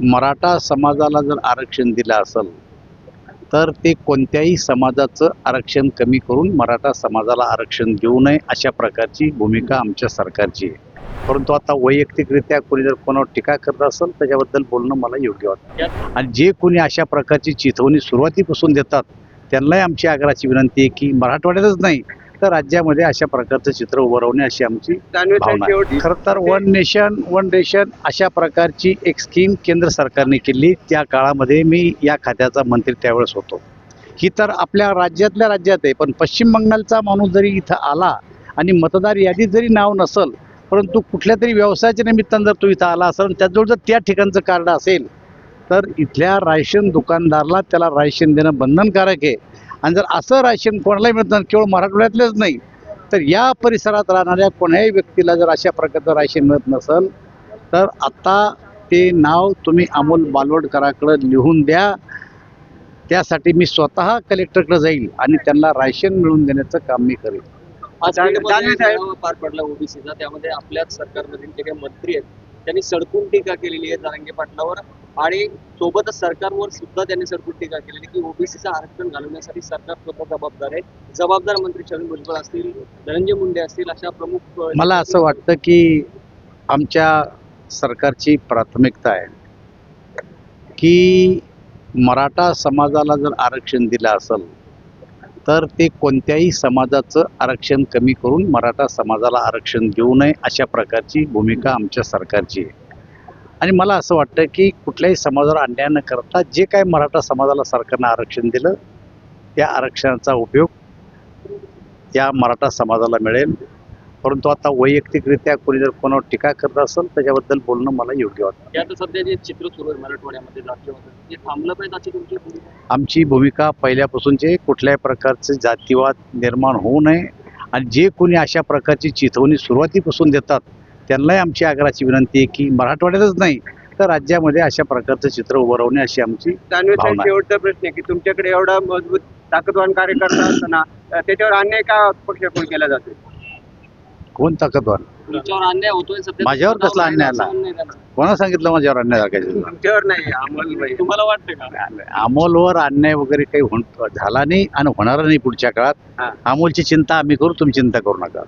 मराठा समाजाला जर आरक्षण दिलं असेल तर ते कोणत्याही समाजाचं आरक्षण कमी करून मराठा समाजाला आरक्षण देऊ नये अशा प्रकारची भूमिका आमच्या सरकारची आहे. परंतु आता वैयक्तिकरित्या कोणी जर कोणावर टीका करत असेल त्याच्याबद्दल बोलणं मला योग्य वाटतं. आणि जे कोणी अशा प्रकारची चिथवणी सुरुवातीपासून देतात त्यांनाही आमची आग्रहाची विनंती आहे की मराठवाड्यातच नाही तर राज्यामध्ये अशा प्रकारचं चित्र उभारवणे अशी आमची खरं तर वन नेशन वन रेशन अशा प्रकारची एक स्कीम केंद्र सरकारने केली. त्या काळामध्ये मी या खात्याचा मंत्री त्यावेळेस होतो. ही तर आपल्या राज्यातल्या राज्यात आहे. पण पश्चिम बंगालचा माणूस जरी इथं आला आणि मतदार यादीत जरी नाव नसल परंतु कुठल्या तरी व्यवसायाच्या निमित्तानं जर तो इथं आला असेल आणि त्याजवळ जर त्या ठिकाणचं कार्ड असेल तर इथल्या राशन दुकानदारला त्याला राशन देणं बंधनकारक आहे. आणि जर असं राशन कोणालाही मिळत नाही केवळ मराठवाड्यातलेच नाही तर या परिसरात राहणाऱ्या कोण्याही व्यक्तीला जर अशा प्रकारचं राशन मिळत नसेल तर आता ते नाव तुम्ही अमोल बालवडकराकडे लिहून द्या. त्यासाठी मी स्वतः कलेक्टरकडे जाईल आणि त्यांना राशन मिळवून देण्याचं काम मी मेळावा पार पडला ओबीसीचा. त्यामध्ये आपल्याच सरकारमधील जे काही मंत्री आहेत त्यांनी सडकून टीका केलेली आहे जारंगे पाटलावर. आणि सोबतच सरकारवर सुद्धा त्यांनी सडकून टीका केलेली की ओबीसीचं आरक्षण घालवण्यासाठी सरकार स्वतः जबाबदार आहे. जबाबदार मंत्री छगन भुजबळ असतील धनंजय मुंडे असतील अशा प्रमुख मला असं वाटतं की आमच्या सरकारची प्राथमिकता आहे की मराठा समाजाला जर आरक्षण दिलं असेल तर ते कोणत्याही समाजाचं आरक्षण कमी करून मराठा समाजाला आरक्षण देऊ नये अशा प्रकारची भूमिका आमच्या सरकारची आहे. आणि मला असं वाटतं की कुठल्याही समाजावर अन्याय न करता जे काय मराठा समाजाला सरकारनं आरक्षण दिलं त्या आरक्षणाचा उपयोग त्या मराठा समाजाला मिळेल परंतु आता वैयक्तिकरित्या कोणी जर कोणावर टीका करत असेल त्याच्याबद्दल बोलणं मला योग्य वाटतं सध्या जे चित्र सुरू आहे मराठवाड्यामध्ये थांबलं पाहिजे? आमची भूमिका पहिल्यापासूनचे कुठल्याही प्रकारचे जातीवाद निर्माण होऊ नये आणि जे कोणी अशा प्रकारची चिथवणी सुरुवातीपासून देतात त्यांनाही आमची आग्रहाची विनंती आहे की मराठवाड्यातच नाही तर राज्यामध्ये अशा प्रकारचं चित्र उभारवणे अशी आमची दानवे साहेब भावना आहे. शेवटचा प्रश्न आहे की तुमच्याकडे एवढा मजबूत ताकदवान कार्यकर्ता असताना अ, त्याच्यावर अन्याय का पक्षाकडून केला जातो कोण ताकदवार तुमच्यावर अन्याय होतोय सध्या माझ्यावर कसला अन्याय आला? असं नाही झालं. कोणा सांगितलं माझ्यावर अन्याय दाखायचं तुमच्यावर नाही अमोल तुम्हाला वाटतं का? अमोलवर अन्याय वगैरे काही होण झाला नाही आणि होणार नाही पुढच्या काळात. हा. अमोलची चिंता आम्ही करू तुम्ही चिंता करू नका.